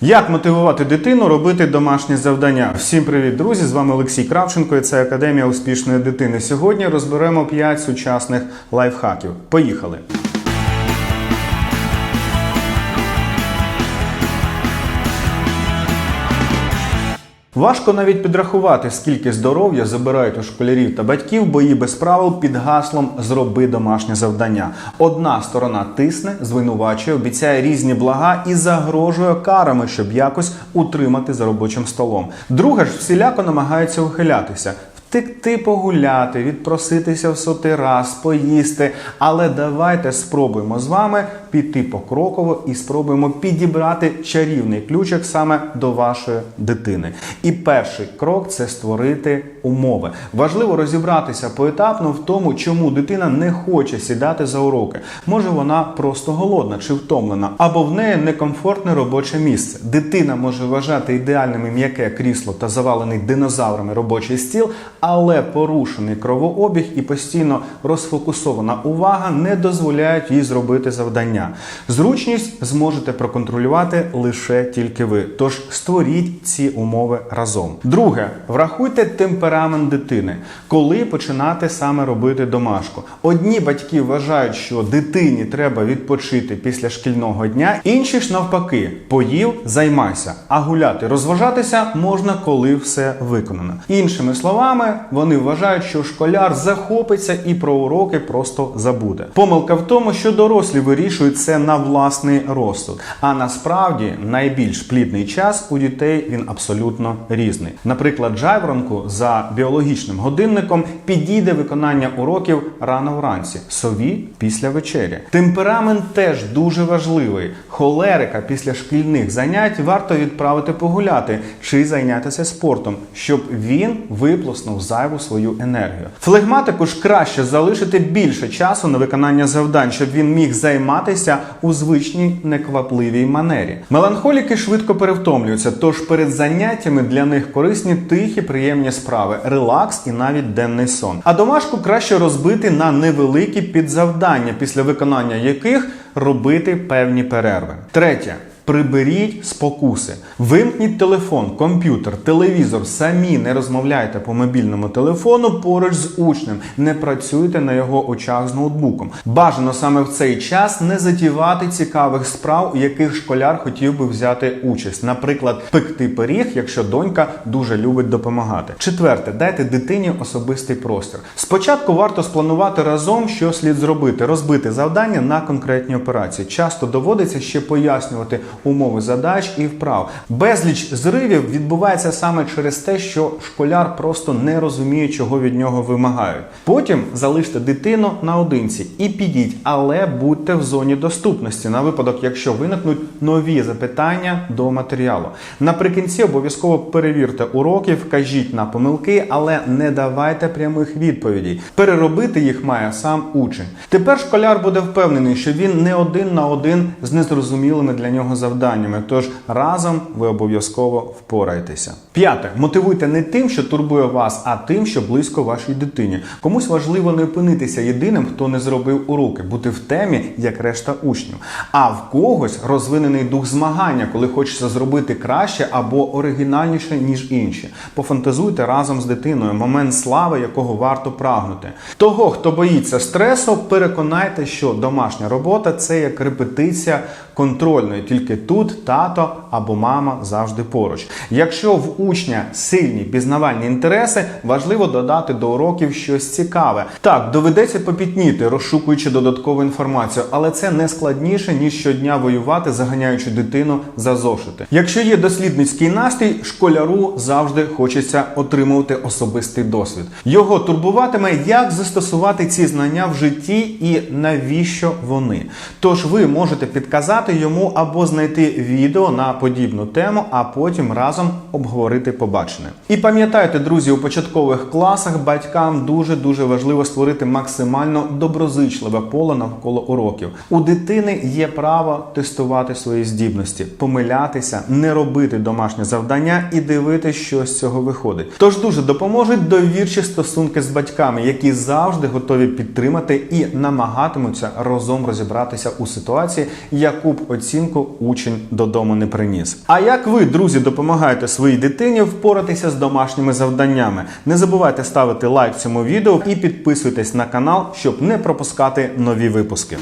Як мотивувати дитину робити домашні завдання? Всім привіт, друзі! З вами Олексій Кравченко і це Академія успішної дитини. Сьогодні розберемо 5 сучасних лайфхаків. Поїхали! Важко навіть підрахувати, скільки здоров'я забирають у школярів та батьків бої без правил під гаслом Зроби домашнє завдання. Одна сторона тисне, звинувачує, обіцяє різні блага і загрожує карами, щоб якось утримати за робочим столом. Друга ж всіляко намагається ухилятися. Втекти погуляти, відпроситися в сотий раз, поїсти. Але давайте спробуємо з вами піти покроково і спробуємо підібрати чарівний ключик саме до вашої дитини. І перший крок це створити умови. Важливо розібратися поетапно в тому, чому дитина не хоче сідати за уроки. Може вона просто голодна чи втомлена, або в неї некомфортне робоче місце. Дитина може вважати ідеальним м'яке крісло та завалений динозаврами робочий стіл, але порушений кровообіг і постійно розфокусована увага не дозволяють їй зробити завдання. Зручність зможете проконтролювати лише тільки ви. Тож створіть ці умови разом. Друге, врахуйте темперамент дитини, коли починати саме робити домашку. Одні батьки вважають, що дитині треба відпочити після шкільного дня, інші ж навпаки, поїв, займайся, а гуляти, розважатися можна, коли все виконано. Іншими словами, вони вважають, що школяр захопиться і про уроки просто забуде. Помилка в тому, що дорослі вирішують це на власний розсуд. А насправді найбільш плідний час у дітей він абсолютно різний. Наприклад, жайворонку за біологічним годинником підійде виконання уроків рано вранці, сові після вечері. Темперамент теж дуже важливий. Холерика після шкільних занять варто відправити погуляти чи зайнятися спортом, щоб він виплеснув зайву свою енергію. Флегматику ж краще залишити більше часу на виконання завдань, щоб він міг займатися у звичній неквапливій манері. Меланхоліки швидко перевтомлюються, тож перед заняттями для них корисні тихі, приємні справи, релакс і навіть денний сон. А домашку краще розбити на невеликі підзавдання, після виконання яких робити певні перерви. Третє. Приберіть спокуси, вимкніть телефон, комп'ютер, телевізор. Самі не розмовляйте по мобільному телефону поруч з учнем, не працюйте на його очах з ноутбуком. Бажано саме в цей час не затівати цікавих справ, у яких школяр хотів би взяти участь, наприклад, пекти пиріг, якщо донька дуже любить допомагати. Четверте, дайте дитині особистий простір. Спочатку варто спланувати разом, що слід зробити, розбити завдання на конкретні операції. Часто доводиться ще пояснювати умови задач і вправ. Безліч зривів відбувається саме через те, що школяр просто не розуміє, чого від нього вимагають. Потім залиште дитину наодинці і підіть, але будьте в зоні доступності на випадок, якщо виникнуть нові запитання до матеріалу. Наприкінці обов'язково перевірте уроки, вкажіть на помилки, але не давайте прямих відповідей. Переробити їх має сам учень. Тепер школяр буде впевнений, що він не один на один з незрозумілими для нього завданнями. Тож разом ви обов'язково впораєтеся. П'яте, мотивуйте не тим, що турбує вас, а тим, що близько вашій дитині. Комусь важливо не опинитися єдиним, хто не зробив уроки, бути в темі, як решта учнів. А в когось розвинений дух змагання, коли хочеться зробити краще або оригінальніше, ніж інші. Пофантазуйте разом з дитиною момент слави, якого варто прагнути. Того, хто боїться стресу, переконайте, що домашня робота це як репетиція контрольної, тільки тут тато або мама завжди поруч. Якщо в учня сильні пізнавальні інтереси, важливо додати до уроків щось цікаве. Так, доведеться попітніти, розшукуючи додаткову інформацію, але це не складніше ніж щодня воювати, заганяючи дитину за зошити. Якщо є дослідницький настрій, школяру завжди хочеться отримувати особистий досвід. Його турбуватиме, як застосувати ці знання в житті і навіщо вони. Тож ви можете підказати йому або знайти відео на подібну тему, а потім разом обговорити побачене. І пам'ятайте, друзі, у початкових класах батькам дуже дуже важливо створити максимально доброзичливе поле навколо уроків. У дитини є право тестувати свої здібності, помилятися, не робити домашнє завдання і дивитися, що з цього виходить. Тож дуже допоможуть довірчі стосунки з батьками, які завжди готові підтримати і намагатимуться разом розібратися у ситуації, яку б оцінку учень додому не приніс. А як ви, друзі, допомагаєте своїй дитині впоратися з домашніми завданнями? Не забувайте ставити лайк цьому відео і підписуйтесь на канал, щоб не пропускати нові випуски.